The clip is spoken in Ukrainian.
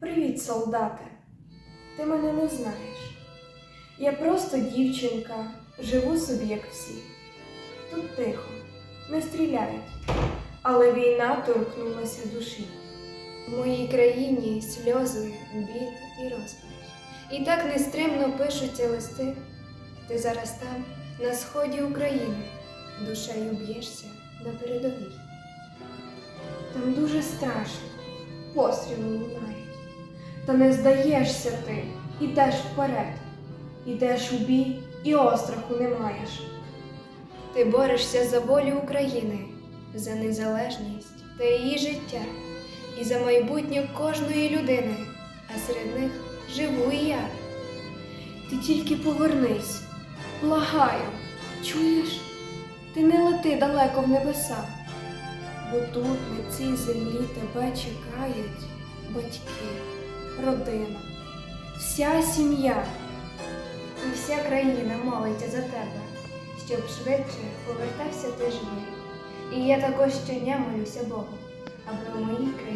Привіт, солдате. Ти мене не знаєш. Я просто дівчинка, живу собі, як всі. Тут тихо, не стріляють, але війна торкнулася душі. В моїй країні сльози, біль і розпач. І так нестримно пишуться листи. Ти зараз там, на сході України, душею б'єшся на передовій. Там дуже страшно, постріли лунають. Та не здаєшся ти, ідеш вперед, ідеш у бій і остраху не маєш. Ти борешся за волю України, за незалежність та її життя, і за майбутнє кожної людини, а серед них живу і я. Ти тільки повернись, благаю, чуєш? Ти не лети далеко в небеса, бо тут, на цій землі, тебе чекають батьки, родина, вся сім'я. І вся країна молиться за тебе, щоб швидше повертався ти живий. І я також щодня молюся Богу, аби у моїй країні.